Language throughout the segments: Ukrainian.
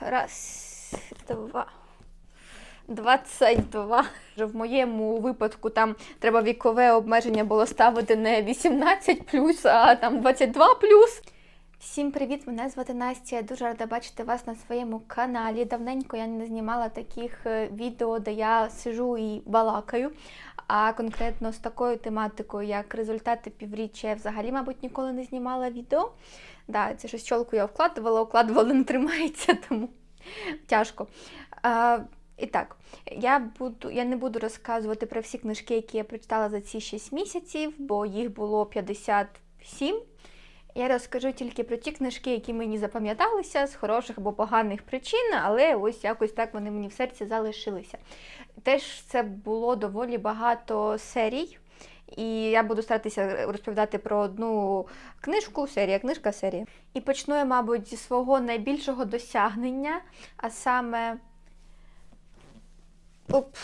Раз, два. 22. Вже В моєму випадку там треба вікове обмеження було ставити не 18 а там 22 Всім привіт! Мене звати Настя. Я дуже рада бачити вас на своєму каналі. Давненько я не знімала таких е, відео, де я сижу і балакаю. А конкретно з такою тематикою, як результати півріччя, я взагалі, мабуть, ніколи не знімала відео. Да, це щось чолку я вкладувала, укладувала, не тримається, тому тяжко. А, і так, я буду, я не буду розказувати про всі книжки, які я прочитала за ці 6 місяців, бо їх було 57. Я розкажу тільки про ті книжки, які мені запам'яталися з хороших або поганих причин, але ось якось так вони мені в серці залишилися. Теж це було доволі багато серій. І я буду старатися розповідати про одну книжку, серія, книжка, серія. І почну я, мабуть, зі свого найбільшого досягнення, а саме. Оп,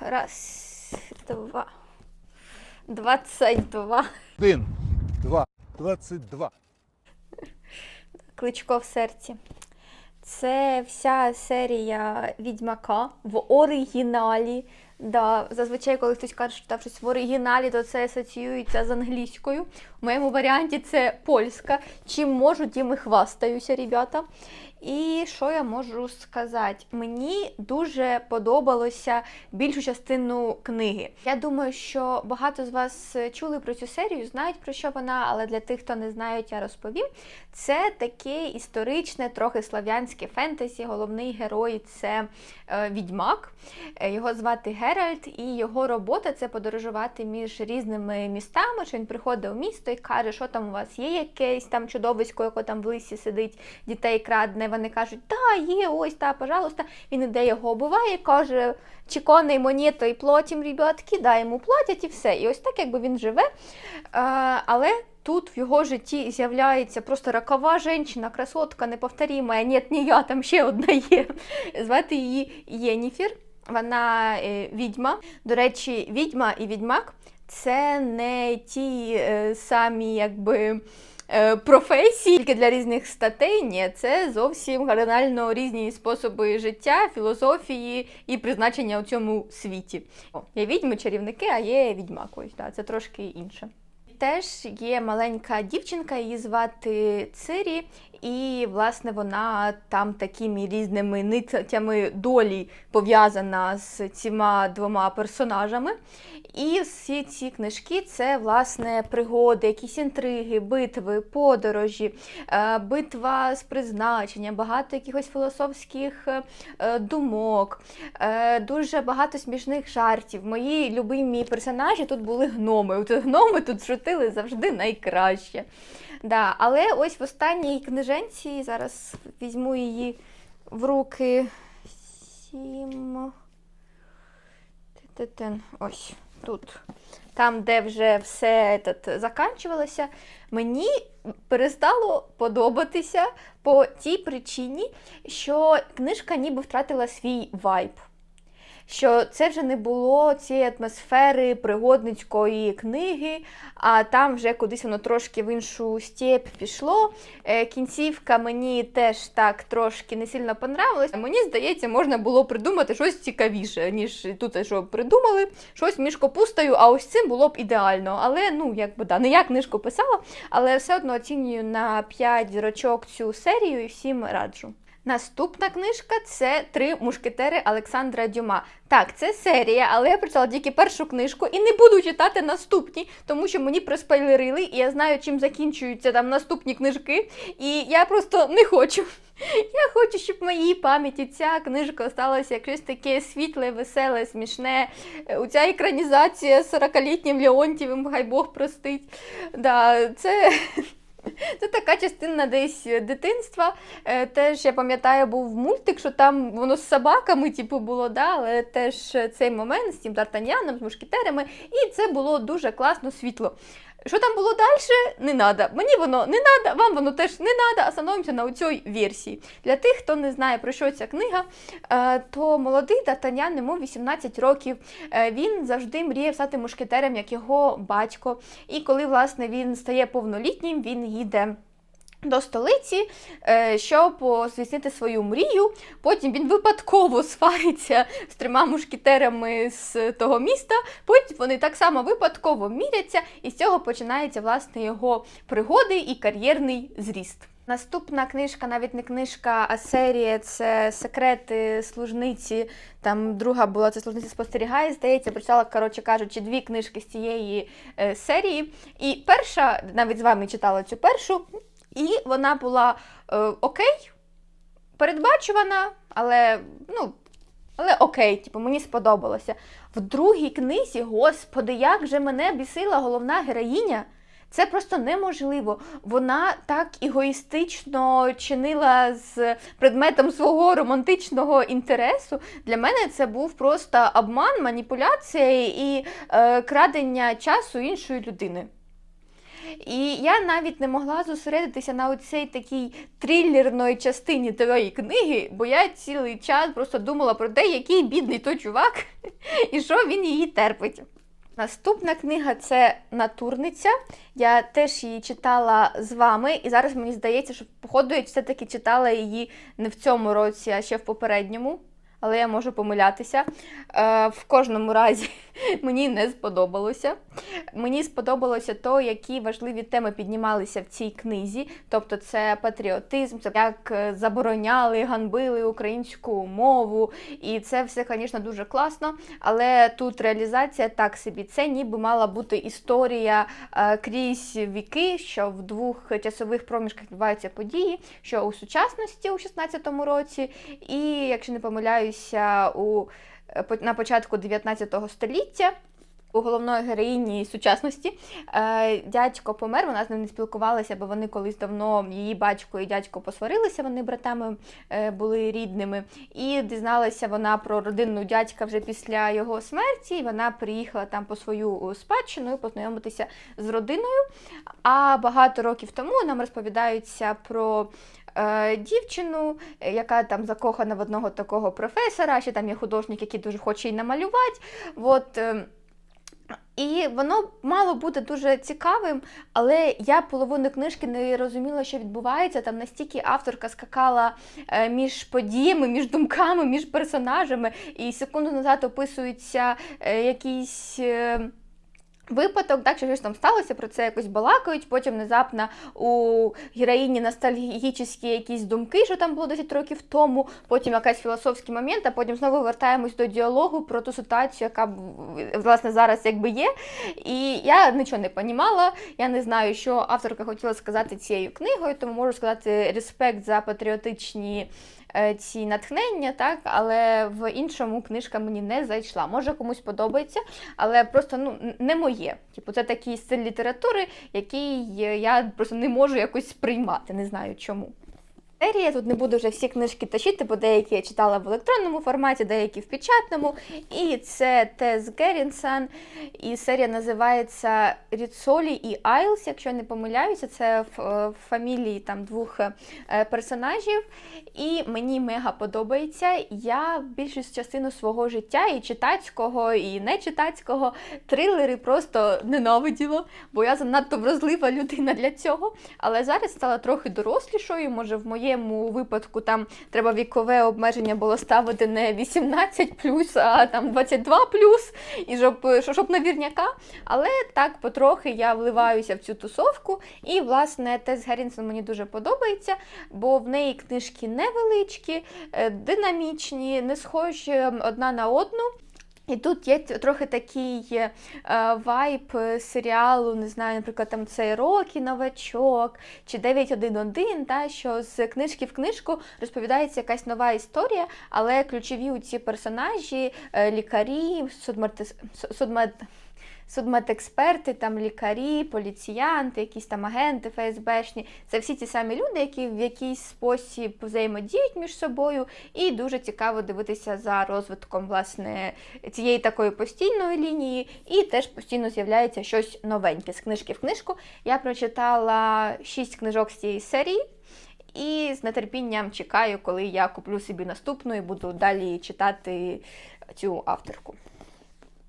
раз, два. 22. Один, два, двадцять два. Кличко в серці. Це вся серія Відьмака в оригіналі. Да, зазвичай, коли хтось каже, що читав щось в оригіналі, то це асоціюється з англійською. У моєму варіанті це польська. Чим можу, тим і хвастаюся, ребята. І що я можу сказати? Мені дуже подобалося більшу частину книги. Я думаю, що багато з вас чули про цю серію, знають про що вона, але для тих, хто не знає, я розповім. Це таке історичне, трохи слав'янське фентезі. Головний герой це е, відьмак. Е, Його звати Геральт, і його робота це подорожувати між різними містами. Що він приходить у місто і каже, що там у вас є якесь там чудовисько, яке там в лисі сидить, дітей крадне. Вони кажуть, та є, ось та, пожалуйста. Він іде його обуває, каже, чеконий монето і платім, ребятки, да, йому платять і все. І ось так, якби він живе. Але тут в його житті з'являється просто ракова жінка, красотка, неповторима. Ні, не я, там ще одна є. Звати її Єніфір. Вона е, відьма. До речі, відьма і відьмак це не ті е, самі, якби. Е, Професії тільки для різних статей, ні, це зовсім кардинально різні способи життя, філософії і призначення у цьому світі. О, є відьми, чарівники, а є відьмак. Ось, да, це трошки інше. Теж є маленька дівчинка, її звати Цирі, і власне вона там такими різними нитями долі пов'язана з цими двома персонажами. І всі ці книжки це власне пригоди, якісь інтриги, битви, подорожі, е, битва з призначенням, багато якихось філософських е, думок, е, дуже багато смішних жартів. Мої любимі персонажі тут були гноми. От гноми тут шутили завжди найкраще. Да, але ось в останній книженці, зараз візьму її в руки. Сім. Ось тут. Там, де вже все этот, заканчувалося, мені перестало подобатися по тій причині, що книжка ніби втратила свій вайб. Що це вже не було цієї атмосфери пригодницької книги, а там вже кудись воно трошки в іншу степь пішло. Е, Кінцівка мені теж так трошки не сильно понравилась. Мені здається, можна було придумати щось цікавіше, ніж тут, що придумали, щось між капустою, а ось цим було б ідеально. Але ну, якби да, не я книжку писала, але все одно оцінюю на 5 зірочок цю серію і всім раджу. Наступна книжка це Три мушкетери Олександра Дюма. Так, це серія, але я прочитала тільки першу книжку і не буду читати наступні, тому що мені проспойлерили, і я знаю, чим закінчуються там наступні книжки. І я просто не хочу. Я хочу, щоб в моїй пам'яті ця книжка осталася як щось таке світле, веселе, смішне. У ця екранізація з 40-літнім Леонтівим, хай Бог простить. Да, це. Це така частина десь дитинства. Е, Теж я пам'ятаю, був мультик, що там воно з собаками, типу, було, да, але теж цей момент з тим Д'Артаньяном, з мушкетерами, і це було дуже класно світло. Що там було далі, не надо. Мені воно не надо, вам воно теж не надо, а становимося на цій версії. Для тих, хто не знає, про що ця книга, е, то молодий Д'Артаньян, йому 18 років. Е, Він завжди мріяв стати мушкетером, як його батько. І коли, власне, він стає повнолітнім, він їде. До столиці, е, щоб здійснити свою мрію. Потім він випадково свариться з трьома мушкетерами з того міста. Потім вони так само випадково міряться, і з цього починається власне його пригоди і кар'єрний зріст. Наступна книжка, навіть не книжка, а серія це секрети служниці. Там друга була це служниця спостерігає. Здається, прочитала, коротше кажучи, дві книжки з цієї е, серії. І перша, навіть з вами читала цю першу, і вона була е, окей, передбачувана, але ну. Але окей, типу, мені сподобалося. В другій книзі, господи, як же мене бісила головна героїня. Це просто неможливо. Вона так егоїстично чинила з предметом свого романтичного інтересу. Для мене це був просто обман, маніпуляція і е, крадення часу іншої людини. І я навіть не могла зосередитися на оцій такій трилерної частині тієї книги, бо я цілий час просто думала про те, який бідний той чувак, і що він її терпить. Наступна книга це Натурниця. Я теж її читала з вами, і зараз мені здається, що походу я все-таки читала її не в цьому році, а ще в попередньому. Але я можу помилятися. Е, в кожному разі мені не сподобалося. Мені сподобалося то, які важливі теми піднімалися в цій книзі. Тобто, це патріотизм, це як е, забороняли, ганбили українську мову. І це все, звісно, дуже класно. Але тут реалізація так собі. Це ніби мала бути історія е, крізь віки, що в двох часових проміжках відбуваються події, що у сучасності у 16-му році, і якщо не помиляюся, у на початку 19 століття. У головної героїні сучасності е, дядько помер, вона з ним не спілкувалася, бо вони колись давно її батько і дядько посварилися, вони братами е, були рідними. І дізналася вона про родину дядька вже після його смерті. І вона приїхала там по свою е, спадщину і познайомитися з родиною. А багато років тому нам розповідаються про е, дівчину, е, яка там закохана в одного такого професора, ще там є художник, який дуже хоче її намалювати. От, е, і воно мало бути дуже цікавим, але я половину книжки не розуміла, що відбувається. Там настільки авторка скакала е, між подіями, між думками, між персонажами, і секунду назад описуються е, якісь. Випадок, так, що щось там сталося, про це якось балакають. Потім внезапно у героїні ностальгічні якісь думки, що там було 10 років тому, потім якийсь філософський момент, а потім знову вертаємось до діалогу про ту ситуацію, яка власне зараз якби є. І я нічого не понімала, я не знаю, що авторка хотіла сказати цією книгою, тому можу сказати респект за патріотичні ці натхнення, так, але в іншому книжка мені не зайшла. Може комусь подобається, але просто ну, не моє. Типу, це такий стиль літератури, який е, я просто не можу якось сприймати, не знаю чому. Серія тут не буду вже всі книжки тащити, бо деякі я читала в електронному форматі, деякі в печатному. І це Тес Герінсон. І серія називається Ріцолі і Айлс, якщо я не помиляюся, це в, е, фамілії там двох е, персонажів. І мені мега подобається. Я більшість частину свого життя, і читацького, і нечитацького, трилери просто ненавиділа, бо я занадто вразлива людина для цього. Але зараз стала трохи дорослішою. Може, в моєму випадку там треба вікове обмеження було ставити не 18 а там 22 і щоб, що- щоб навірняка. Але так потрохи я вливаюся в цю тусовку. І, власне, Тес Герінсон мені дуже подобається, бо в неї книжки невеличкі, е, динамічні, не схожі одна на одну. І тут є трохи такий е, вайб е, серіалу, не знаю, наприклад, там цей Рокі новачок чи 911, та, що з книжки в книжку розповідається якась нова історія, але ключові у ці персонажі, е, лікарі, судмартис... судмед. Судмедексперти, там лікарі, поліціянти, якісь там агенти ФСБшні. Це всі ті самі люди, які в якийсь спосіб взаємодіють між собою, і дуже цікаво дивитися за розвитком власне цієї такої постійної лінії, і теж постійно з'являється щось новеньке з книжки в книжку. Я прочитала шість книжок з цієї серії. І з нетерпінням чекаю, коли я куплю собі наступну і буду далі читати цю авторку.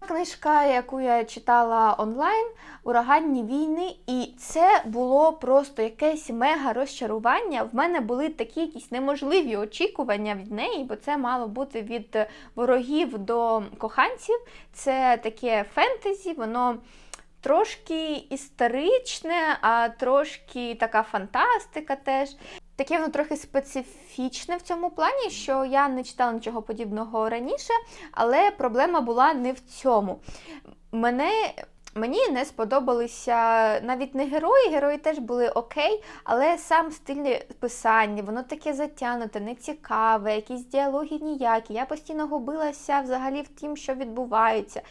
Книжка, яку я читала онлайн, ураганні війни, і це було просто якесь мега розчарування. В мене були такі якісь неможливі очікування від неї, бо це мало бути від ворогів до коханців. Це таке фентезі, воно трошки історичне, а трошки така фантастика теж. Таке воно трохи специфічне в цьому плані, що я не читала нічого подібного раніше, але проблема була не в цьому. Мене. Мені не сподобалися навіть не герої, герої теж були окей, але сам стиль писання, воно таке затягнуте, нецікаве, якісь діалоги ніякі. Я постійно губилася взагалі в тім, що відбувається.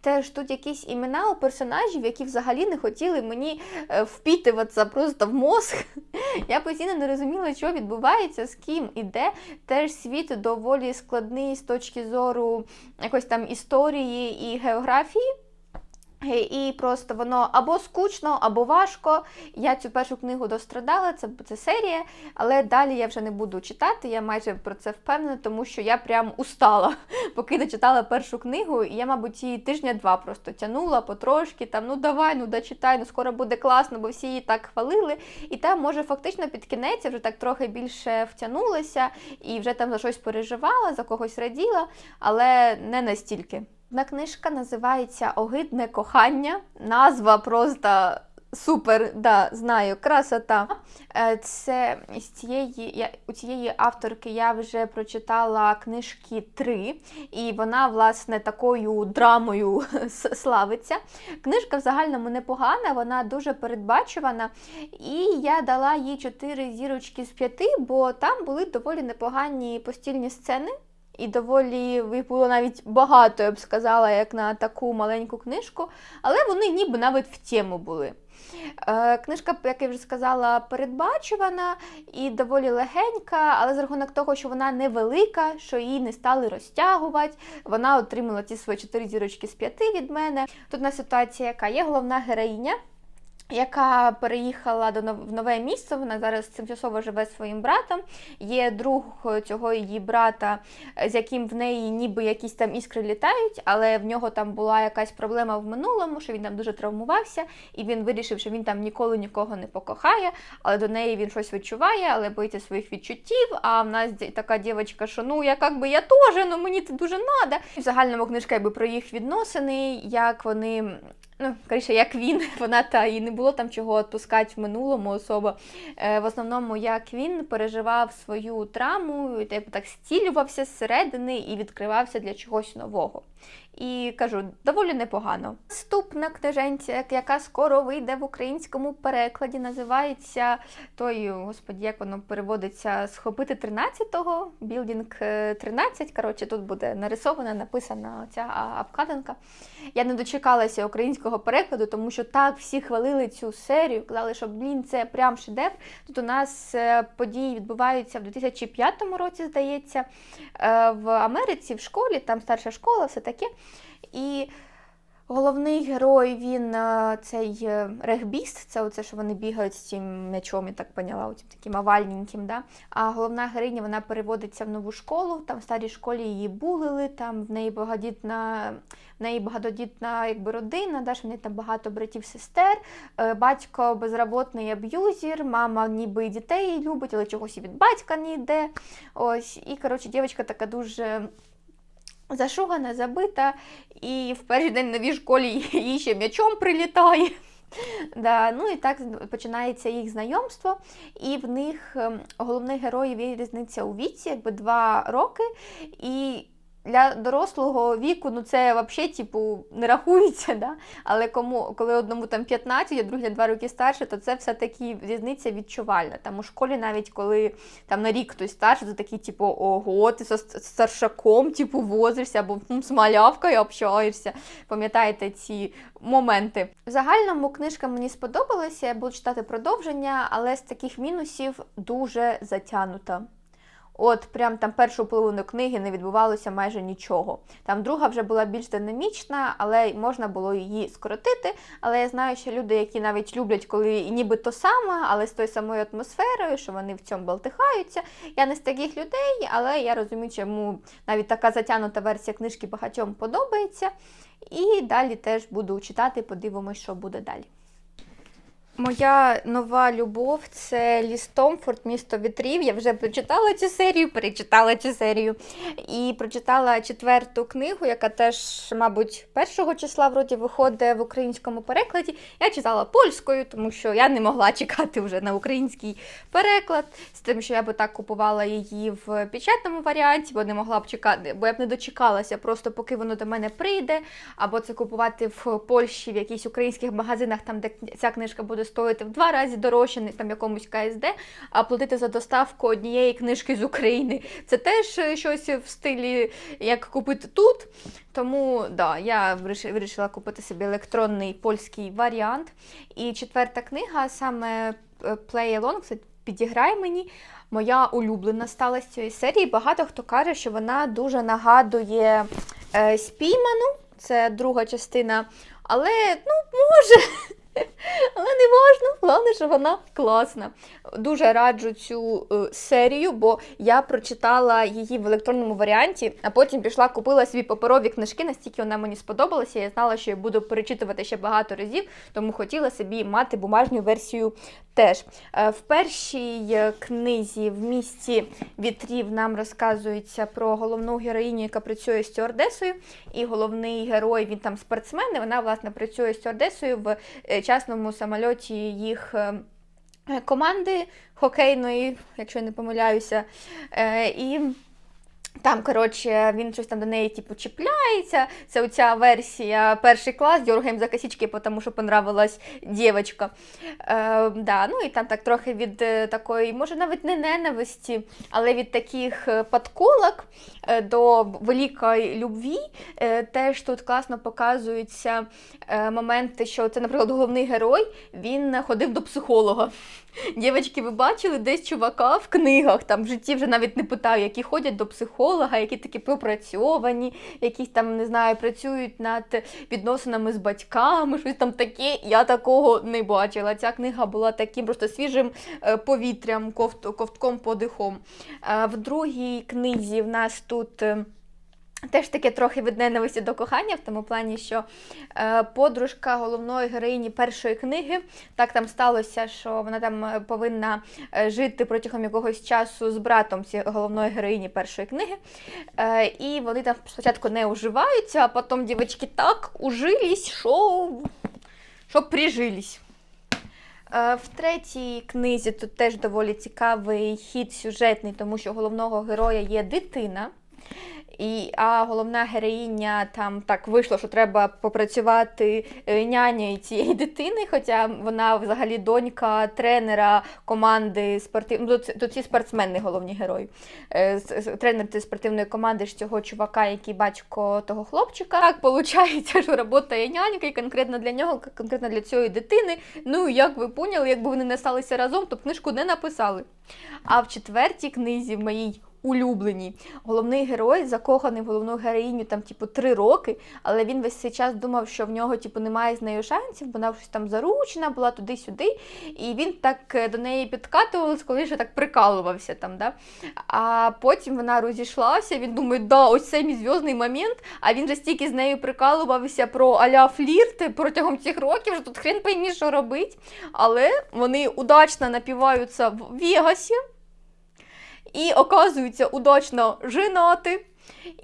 Теж тут якісь імена у персонажів, які взагалі не хотіли мені е, впітуватися просто в мозг. Я постійно не розуміла, що відбувається, з ким і де. Теж світ доволі складний з точки зору якось там історії і географії. Е, І просто воно або скучно, або важко. Я цю першу книгу дострадала, це, це серія, але далі я вже не буду читати. Я майже про це впевнена, тому що я прям устала, поки не читала першу книгу. І я, мабуть, її тижня-два просто тянула потрошки. Там, ну давай, ну дочитай, ну скоро буде класно, бо всі її так хвалили. І там, може, фактично під кінець я вже так трохи більше втягнулася і вже там за щось переживала, за когось раділа, але не настільки. Одна книжка називається Огидне кохання. Назва просто супер, да, знаю, красота. Е, Це з цієї, я, у цієї авторки я вже прочитала книжки три, і вона, власне, такою драмою славиться. Книжка в загальному непогана, вона дуже передбачувана. І я дала їй 4 зірочки з 5, бо там були доволі непогані постільні сцени. І доволі їх було навіть багато, я б сказала, як на таку маленьку книжку, але вони ніби навіть в тему були. Е, Книжка, як я вже сказала, передбачувана і доволі легенька, але за рахунок того, що вона невелика, що її не стали розтягувати, вона отримала ці свої 4 зірочки з 5 від мене. Тут у нас ситуація, яка є головна героїня. Яка переїхала до в нове місце, вона зараз тимчасово живе своїм братом. Є друг цього її брата, з яким в неї ніби якісь там іскри літають, але в нього там була якась проблема в минулому, що він там дуже травмувався, і він вирішив, що він там ніколи нікого не покохає, але до неї він щось відчуває, але боїться своїх відчуттів. А в нас така дівчинка, що ну я як би я теж, ну мені це дуже надо. В загальному книжка якби про їх відносини, як вони. Ну, коріше, як він, вона та і не було там чого відпускати в минулому особа. Е, в основному, як він переживав свою травму, і типу так стілювався зсередини і відкривався для чогось нового. І кажу, доволі непогано. Наступна книженця, яка скоро вийде в українському перекладі, називається той, господі, як воно переводиться, схопити 13-го, білдінг е, 13. Коротше, тут буде нарисована, написана ця обкладинка. Я не дочекалася українського перекладу, тому що так всі хвалили цю серію, казали, що блін, це прям шедевр. Тут у нас е, події відбуваються в 2005 році, здається, е, в Америці, в школі, там старша школа, все таке. І головний герой, він е, цей е, регбіст, це оце, що вони бігають з цим м'ячом, я так поняла, оцим таким овальненьким. Да? А головна героїня вона переводиться в нову школу, там в старій школі її булили, там в неї багатодітна, в неї багатодітна якби, родина, да, що в неї там багато братів-сестер, е, батько безработний аб'юзер, мама ніби дітей любить, але чогось і від батька не йде. Ось, і коротше, дівчинка така дуже. Зашугана, забита, і в перший день новій школі їй ще м'ячом прилітає. Да, ну і так починається їх знайомство, і в них ем, головний герой є різниця у віці, якби два роки. І для дорослого віку ну це взагалі типу, не рахується. Да? Але кому, коли одному там 15, а на два роки старше, то це все-таки різниця відчувальна. Там у школі, навіть коли там на рік хтось старший, то такий, типу, ого, ти зі старшаком, типу, возишся, або м, з малявкою общаєшся. Пам'ятаєте ці моменти? В загальному книжка мені сподобалася, я буду читати продовження, але з таких мінусів дуже затянута. От прям там першу половину книги не відбувалося майже нічого. Там друга вже була більш динамічна, але можна було її скоротити. Але я знаю, що люди, які навіть люблять, коли ніби то саме, але з тою самою атмосферою, що вони в цьому болтихаються. Я не з таких людей, але я розумію, чому навіть така затягнута версія книжки багатьом подобається. І далі теж буду читати, подивимось, що буде далі. Моя нова любов це Ліс Томфорд, місто вітрів. Я вже прочитала цю серію, перечитала цю серію і прочитала четверту книгу, яка теж, мабуть, першого числа вроді виходить в українському перекладі. Я читала польською, тому що я не могла чекати вже на український переклад, з тим, що я би так купувала її в печатному варіанті, бо не могла б чекати, бо я б не дочекалася, просто поки воно до мене прийде, або це купувати в Польщі в якихось українських магазинах, там де ця книжка буде стоїти в два рази дорожче, там якомусь КСД, а платити за доставку однієї книжки з України. Це теж е, щось в стилі як купити тут. Тому да, я вирішила купити собі електронний польський варіант. І четверта книга саме е, Play Along, це підіграй мені. Моя улюблена стала з цієї серії. Багато хто каже, що вона дуже нагадує е, спійману. Це друга частина. Але ну може. Але не важно, головне, що вона класна. Дуже раджу цю е, серію, бо я прочитала її в електронному варіанті, а потім пішла купила собі паперові книжки, настільки вона мені сподобалася. Я знала, що я буду перечитувати ще багато разів, тому хотіла собі мати бумажню версію теж. Е, В першій е, книзі в місті вітрів нам розказується про головну героїню, яка працює стюардесою, і головний герой він там спортсмен, і вона власне працює стюардесою в частному самольоті їх. е, Команди хокейної, якщо я не помиляюся, Е, і там, коротше, він щось там до неї типу, чіпляється. Це оця версія перший клас, дергаємо за косички, тому що понравилась дівчинка. Е, да, ну і там так трохи від е, такої, може навіть не ненависті, але від таких е, подколок е, до великої любві е, теж тут класно показуються моменти, що це, наприклад, головний герой, він ходив до психолога. Дівчатки, ви бачили десь чувака в книгах, там в житті вже навіть не питаю, які ходять до психолога, які такі пропрацьовані, які там, не знаю, працюють над відносинами з батьками, щось там таке. Я такого не бачила. Ця книга була таким просто свіжим е, повітрям, ковтком подихом. Е, В другій книзі в нас тут. Теж таке трохи від ненависті до кохання, в тому плані, що е, подружка головної героїні першої книги, так там сталося, що вона там е, повинна е, жити протягом якогось часу з братом головної героїні першої книги. Е, і вони там спочатку не уживаються, а потім дівчатки так ужились, що, що прижились. Е, В третій книзі тут теж доволі цікавий хід сюжетний, тому що головного героя є дитина. І, а головна героїня там так вийшло, що треба попрацювати е, нянею цієї дитини, хоча вона взагалі донька тренера команди спортивної. Ну, тут, ці спортсмени головні герої. Е, Тренер цієї спортивної команди ж цього чувака, який батько того хлопчика. Так виходить, що працює нянька, і конкретно для нього, конкретно для цієї дитини. Ну, як ви поняли, якби вони не сталися разом, то книжку не написали. А в четвертій книзі, в моїй улюбленій, головний герой закоханий в головну героїню там, типу, три роки, але він весь цей час думав, що в нього типу, немає з нею шансів, вона щось там заручена, була туди-сюди. І він так е, до неї підкатувався, коли ще так прикалувався там. Да? А потім вона розійшлася, він думає, да, ось цей мій зв'язний момент, а він же стільки з нею прикалувався про аля флірт протягом цих років, що тут хрен поймі, що робить. Але вони удачно напіваються в Вегасі і оказується удачно женати.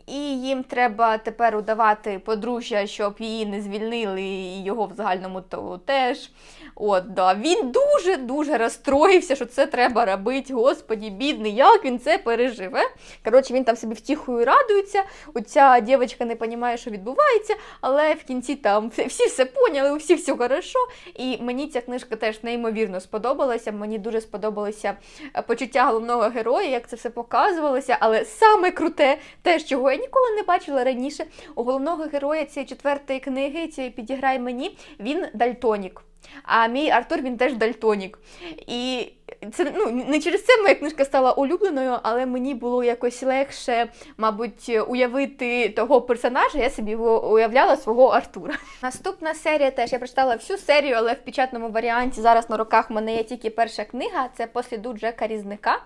І їм треба тепер удавати подружжя, щоб її не звільнили, і його в загальному то теж. От, да. Він дуже-дуже розстроївся, що це треба робити. Господі, бідний, як він це переживе. Коротше, він там собі втіхою радується. Оця дівчинка не розуміє, що відбувається, але в кінці там всі всі все поняли, у всіх все хорошо. І мені ця книжка теж неймовірно сподобалася. Мені дуже сподобалося е, почуття головного героя, як це все показувалося. Але саме круте, те, чого я ніколи не бачила раніше, у головного героя цієї четвертої книги, цієї підіграй мені, він дальтонік. А мій Артур він теж дальтонік. І це ну не через це моя книжка стала улюбленою, але мені було якось легше, мабуть, уявити того персонажа. Я собі уявляла свого Артура. Наступна серія теж я прочитала всю серію, але в печатному варіанті зараз на руках в мене є тільки перша книга. Це посліду Джека Різника.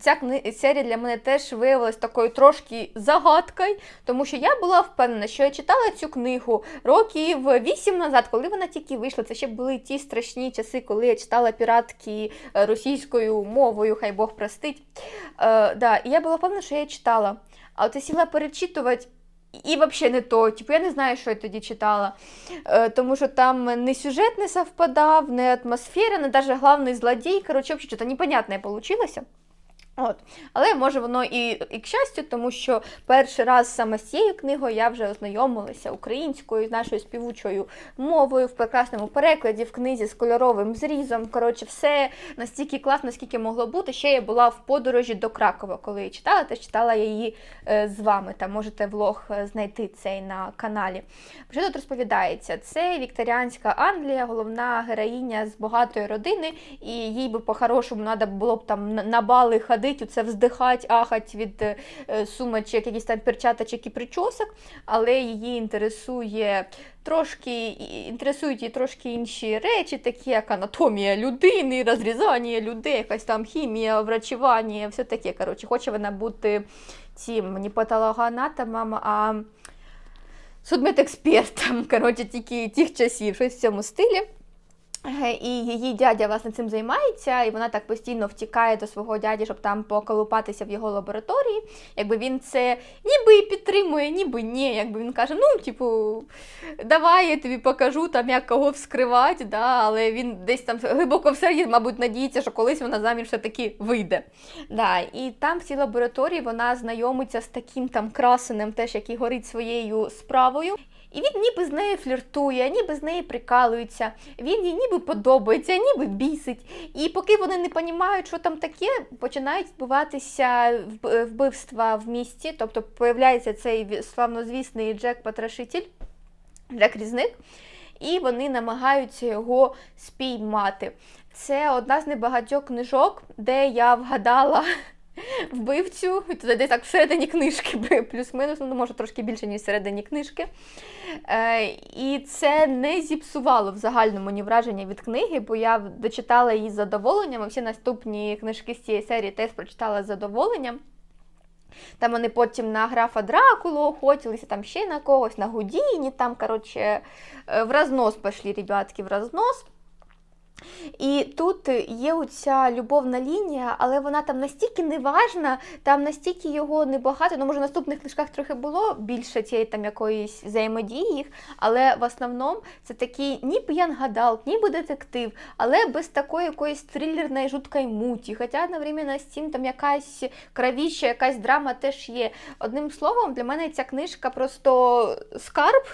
Ця кни... серія для мене теж виявилась такою трошки загадкою, тому що я була впевнена, що я читала цю книгу років вісім назад, коли вона тільки вийшла. Це ще були ті страшні часи, коли я читала піратки е, російською мовою, хай Бог простить. Е, да, і я була впевнена, що я читала. А от я сіла перечитувати. І взагалі не то, типу, я не знаю, що я тоді читала. Е, тому що там не сюжет не совпадав, не атмосфера, не навіть головний злодій. Коротше, щось непонятне вийшло. От. Але може воно і, і к щастю, тому що перший раз саме з цією книгою я вже ознайомилася українською, з нашою співучою мовою в прекрасному перекладі, в книзі з кольоровим зрізом. Коротше, все настільки класно, наскільки могло бути. Ще я була в подорожі до Кракова, коли її читала, теж читала я її е, з вами. Там можете влог е, знайти цей на каналі. Що тут розповідається? Це вікторіанська Англія, головна героїня з багатої родини, і їй би по-хорошому треба було б там на бали ходити, це вздихати, ахать від е, сумочок, якісь там перчаточок і причосок, але її інтересує трошки інтересують її трошки інші речі, такі як анатомія людини, розрізання людей, якась там хімія, врачування, все таке. Коротше, хоче вона бути цим не патологоанатомом, а судмедекспертом, коротше, тільки тих часів, щось в цьому стилі. І її дядя власне цим займається, і вона так постійно втікає до свого дяді, щоб там поколупатися в його лабораторії. Якби він це ніби і підтримує, ніби ні. Якби він каже, ну, типу, давай я тобі покажу, там як кого вскривати, да, але він десь там глибоко всередині, мабуть, надіється, що колись вона заміж все-таки вийде. Да, і там в цій лабораторії вона знайомиться з таким там красенем, теж який горить своєю справою. І він ніби з нею фліртує, ніби з нею прикалується, він їй ніби подобається, ніби бісить. І поки вони не розуміють, що там таке, починають відбуватися вбивства в місті. Тобто появляється цей славнозвісний Джек Потрошитель, Джек Різник, і вони намагаються його спіймати. Це одна з небагатьох книжок, де я вгадала вбивцю, це десь так всередині книжки, плюс-мінус, ну може трошки більше, ніж всередині книжки. Е, і це не зіпсувало в загальному ні враження від книги, бо я дочитала її з задоволенням, а всі наступні книжки з цієї серії теж прочитала з задоволенням. Там вони потім на графа Дракулу охотилися, там ще на когось, на Гудіні, там, коротше, е, в рознос пішли, ребятки, в рознос. І тут є оця любовна лінія, але вона там настільки неважна, там настільки його небагато. Ну, може, в наступних книжках трохи було більше цієї там якоїсь взаємодії але в основному це такий ніби Ян Гадалк, ніби детектив, але без такої якоїсь трилерної жуткої муті. Хоча одновременно з цим там якась кровіща, якась драма теж є. Одним словом, для мене ця книжка просто скарб.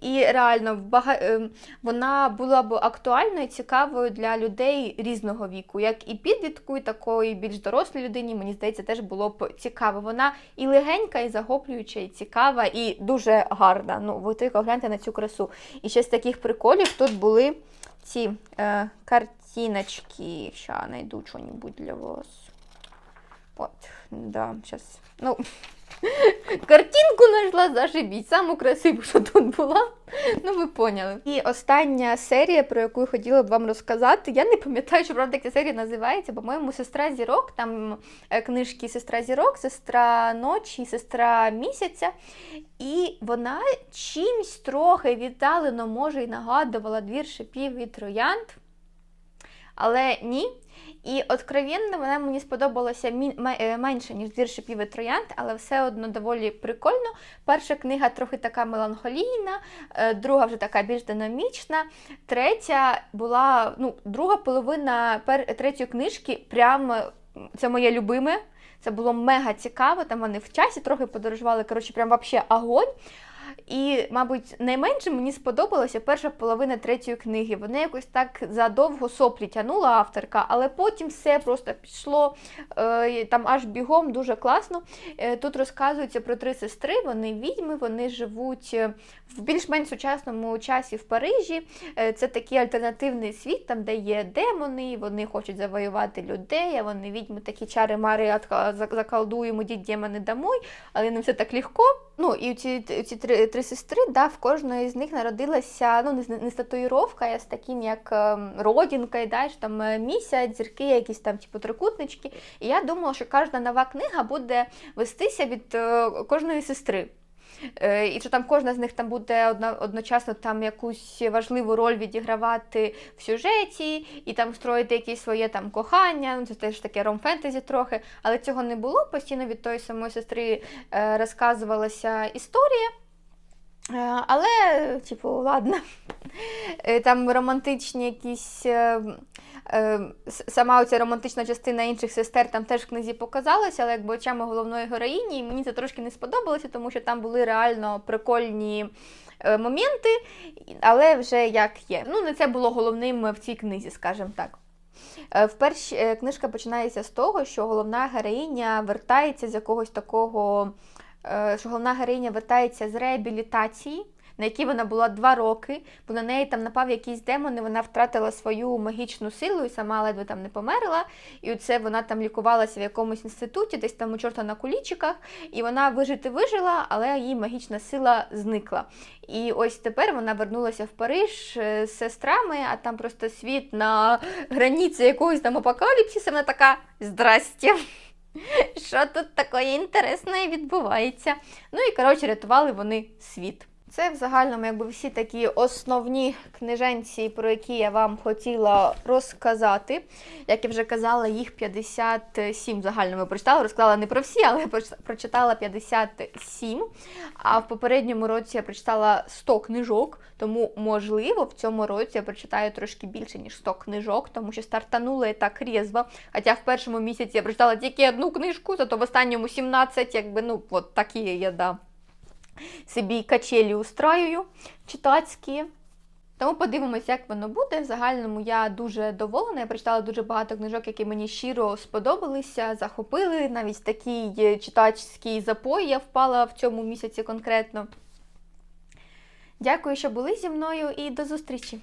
І реально ем, вона була б актуальною і цікавою для людей різного віку, як і підлітку, і такої більш дорослій людині, мені здається, теж було б цікаво. Вона і легенька, і захоплююча, і цікава, і дуже гарна. Ну, ви тільки гляньте на цю красу. І ще з таких приколів тут були ці е, картиночки. Знайду щось для вас. От, да, зараз. Ну, Картинку знайшла зашибіть, саму красиву, що тут була. Ну, ви поняли. І остання серія, про яку я хотіла б вам розказати. Я не пам'ятаю, що правда ця серія називається. По-моєму, сестра зірок. Там е, книжки Сестра зірок, сестра ночі, сестра місяця. І вона чимсь трохи віддалено, може, і нагадувала двір шипів і троянд. Але ні. І откровенно вона мені сподобалася е, менше, ніж двір шипів троянд, але все одно доволі прикольно. Перша книга трохи така меланхолійна, е, друга вже така більш динамічна. Третя була, ну, друга половина третьої книжки, прям е, це моє любиме. Це було мега цікаво. Там вони в часі трохи подорожували. Коротше, прям вообще огонь. І, мабуть, найменше мені сподобалася перша половина третьої книги. Вона якось так задовго соплі тянула авторка, але потім все просто пішло е, там аж бігом дуже класно. Е, Тут розказується про три сестри, вони відьми, вони живуть е, в більш-менш сучасному часі в Парижі. Це такий альтернативний світ, там, де є демони, вони хочуть завоювати людей, а вони відьми такі чари мари атка- за- заколдуємо, діть демони домой, але не все так легко. Ну і ці, ці три, три сестри, да, в кожної з них народилася ну, не, не статуїровка, а з таким як родінка, і да, там е, місяць, зірки, якісь там типу трикутнички. І я думала, що кожна нова книга буде вестися від е, кожної сестри. Е, І що там кожна з них там буде одно, одночасно там якусь важливу роль відігравати в сюжеті, і там строїти якісь своє там кохання. Ну, це теж таке ром-фентезі трохи, але цього не було. Постійно від тої самої сестри е, розказувалася історія. Е, Але, типу, ладно. Там романтичні якісь. Е, е, с- Сама оця романтична частина інших сестер там теж в книзі показалася, але якби очами головної героїні, і мені це трошки не сподобалося, тому що там були реально прикольні е, моменти, але вже як є. Ну, не це було головним в цій книзі, скажімо так. Е, Вперше книжка починається з того, що головна героїня вертається з якогось такого, е, що головна героїня вертається з реабілітації, на якій вона була два роки, бо на неї там напав якийсь демон, і вона втратила свою магічну силу і сама ледве там не померла. І оце вона там лікувалася в якомусь інституті, десь там у чорта на кулічиках, і вона вижити вижила, але її магічна сила зникла. І ось тепер вона вернулася в Париж е, з сестрами, а там просто світ на границі якогось там апокаліпсису. Вона така здрасте. Що тут таке інтересне відбувається? Ну і коротше рятували вони світ. Це в загальному, якби всі такі основні книженці, про які я вам хотіла розказати. Як я вже казала, їх 57 в загальному прочитала. Розказала не про всі, але прочитала 57. А в попередньому році я прочитала 100 книжок, тому, можливо, в цьому році я прочитаю трошки більше, ніж 100 книжок, тому що стартанула я так різво. Хоча в першому місяці я прочитала тільки одну книжку, зато в останньому 17, якби, ну, от такі я да, собі качелі устраюю читацькі. Тому подивимося, як воно буде. В загальному я дуже доволена. Я прочитала дуже багато книжок, які мені щиро сподобалися, захопили. Навіть такий читацький запой я впала в цьому місяці конкретно. Дякую, що були зі мною, і до зустрічі!